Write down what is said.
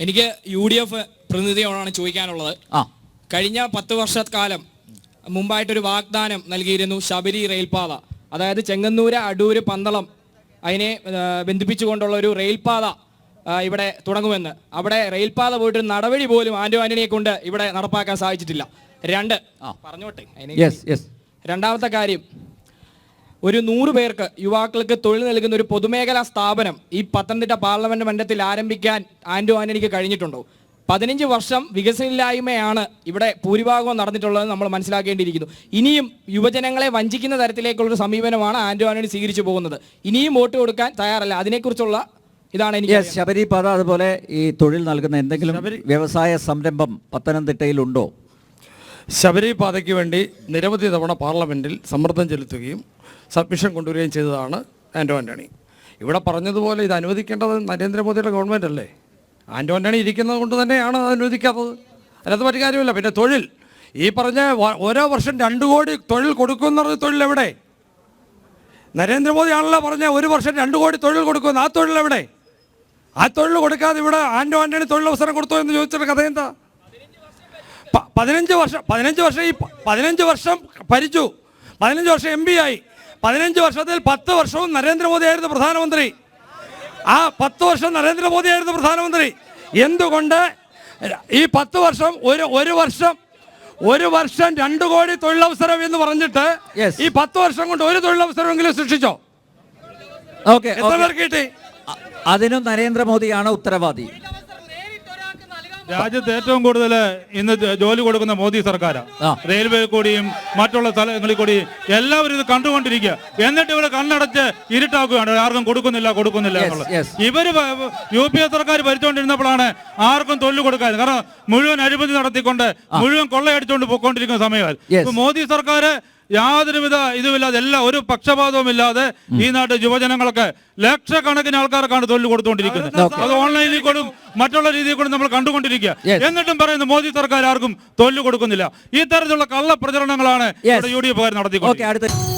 എനിക്ക് U D F പ്രതിനിധിയോടാണ് ചോദിക്കാനുള്ളത്. ആ. കഴിഞ്ഞ പത്ത് വർഷക്കാലം മുമ്പായിട്ടൊരു വാഗ്ദാനം നൽകിയിരുന്നു ശബരി റെയിൽപാത. അതായത് ചെങ്ങന്നൂര് അടൂര് പന്തളം അതിനെ ബന്ധിപ്പിച്ചുകൊണ്ടുള്ള ഒരു റെയിൽപാത ഇവിടെ തുടങ്ങുമെന്ന്. അവിടെ റെയിൽപാത പോയിട്ട് നടപടി പോലും ആന്റോ ആന്റണിയെ കൊണ്ട് ഇവിടെ നടപ്പാക്കാൻ സാധിച്ചിട്ടില്ല. രണ്ട്. പറഞ്ഞോട്ടെ രണ്ടാമത്തെ കാര്യം ഒരു നൂറ് പേർക്ക് യുവാക്കൾക്ക് തൊഴിൽ നൽകുന്ന ഒരു പൊതുമേഖലാ സ്ഥാപനം ഈ പത്തനംതിട്ട പാർലമെന്റ് മണ്ഡലത്തിൽ ആരംഭിക്കാൻ ആൻഡു ആന്റണിക്ക് കഴിഞ്ഞിട്ടുണ്ടോ? പതിനഞ്ച് വർഷം വികസനമില്ലായ്മയാണ് ഇവിടെ ഭൂരിഭാഗവും നടന്നിട്ടുള്ളത് നമ്മൾ മനസ്സിലാക്കേണ്ടിയിരിക്കുന്നു. ഇനിയും യുവജനങ്ങളെ വഞ്ചിക്കുന്ന തരത്തിലേക്കുള്ള ഒരു സമീപനമാണ് ആന്റോ ആന്റണി സ്വീകരിച്ചു പോകുന്നത്. ഇനിയും വോട്ട് കൊടുക്കാൻ തയ്യാറല്ല. അതിനെക്കുറിച്ചുള്ള ഇതാണ് എനിക്ക് യെസ് ശബരി പാത അതുപോലെ ഈ തൊഴിൽ നൽകുന്ന എന്തെങ്കിലും വ്യവസായ സംരംഭം പത്തനംതിട്ടയിലുണ്ടോ? ശബരി പാതയ്ക്ക് വേണ്ടി നിരവധി തവണ പാർലമെന്റിൽ സമ്മർദ്ദം ചെലുത്തുകയും സബ്മിഷൻ കൊണ്ടുവരികയും ചെയ്തതാണ് ആന്റോ ആന്റണി ഇവിടെ പറഞ്ഞതുപോലെ ഇത് അനുവദിക്കേണ്ടത് നരേന്ദ്രമോദിയുടെ ഗവൺമെന്റ് അല്ലേ? ആന്റോ ആന്റണി ഇരിക്കുന്നത് കൊണ്ട് തന്നെയാണ് അത് അനുവദിക്കാത്തത്. അല്ലാത്ത മറ്റു കാര്യമില്ല. പിന്നെ തൊഴിൽ. ഈ പറഞ്ഞ ഓരോ വർഷം രണ്ട് കോടി തൊഴിൽ കൊടുക്കുന്ന തൊഴിൽ എവിടെ? നരേന്ദ്രമോദിയാണല്ലോ പറഞ്ഞ ഒരു വർഷം രണ്ട് കോടി തൊഴിൽ കൊടുക്കും ആ തൊഴിൽ എവിടെ? ആ തൊഴിൽ കൊടുക്കാതെ ഇവിടെ ആന്റോ ആന്റണി തൊഴിലവസരം കൊടുത്തോ എന്ന് ചോദിച്ചിട്ട് കഥ എന്താ? പതിനഞ്ച് വർഷം പതിനഞ്ച് വർഷം ഈ പതിനഞ്ച് വർഷം ഭരിച്ചു. പതിനഞ്ച് വർഷം എം പി ആയി. പതിനഞ്ച് വർഷത്തിൽ പത്ത് വർഷവും നരേന്ദ്രമോദി ആയിരുന്നു പ്രധാനമന്ത്രി. ആ പത്ത് വർഷം നരേന്ദ്രമോദി ആയിരുന്നു പ്രധാനമന്ത്രി. എന്തുകൊണ്ട്? ഈ പത്ത് വർഷം ഒരു ഒരു വർഷം ഒരു വർഷം രണ്ടു കോടി തൊഴിലവസരം എന്ന് പറഞ്ഞിട്ട് ഈ പത്ത് വർഷം കൊണ്ട് ഒരു തൊഴിലവസരമെങ്കിലും സൃഷ്ടിച്ചോ? ഓക്കെ എത്ര പേർക്ക് കിട്ടി? അതിനും നരേന്ദ്രമോദിയാണ് ഉത്തരവാദി. രാജ്യത്ത് ഏറ്റവും കൂടുതൽ ഇന്ന് ജോലി കൊടുക്കുന്ന മോദി സർക്കാർ. റെയിൽവേ കൂടിയും മറ്റുള്ള സ്ഥലങ്ങളിൽ കൂടിയും എല്ലാവരും ഇത് കണ്ടുകൊണ്ടിരിക്കുക. എന്നിട്ട് ഇവിടെ കണ്ണടച്ച് ഇരുട്ടാക്കുകയാണ്. ആർക്കും കൊടുക്കുന്നില്ല കൊടുക്കുന്നില്ല എന്നുള്ളത്. ഇവർ യു പി എ സർക്കാർ ഭരിച്ചുകൊണ്ടിരുന്നപ്പോഴാണ് ആർക്കും തൊഴിൽ കൊടുക്കാൻ കാരണം മുഴുവൻ അഴിമതി നടത്തിക്കൊണ്ട് മുഴുവൻ കൊള്ളയടിച്ചുകൊണ്ട് പോയിക്കൊണ്ടിരിക്കുന്ന സമയമായി മോദി സർക്കാർ യാതൊരുവിധ ഇതുമില്ലാതെ എല്ലാ ഒരു പക്ഷപാതവും ഇല്ലാതെ ഈ നാട്ടിൽ യുവജനങ്ങൾക്ക് ലക്ഷക്കണക്കിന് ആൾക്കാർക്കാണ് തൊഴിൽ കൊടുത്തുകൊണ്ടിരിക്കുന്നത്. അത് ഓൺലൈനിൽ കൂടും മറ്റുള്ള രീതിയിൽ കൂടി നമ്മൾ കണ്ടുകൊണ്ടിരിക്കുക. എന്നിട്ടും പറയുന്നു മോദി സർക്കാർ ആർക്കും തൊഴിൽ കൊടുക്കുന്നില്ല. ഈ തരത്തിലുള്ള കള്ള പ്രചരണങ്ങളാണ്. യു ഡി എഫ് കാർ നടത്തിക്കൊണ്ടിരിക്കുന്നത്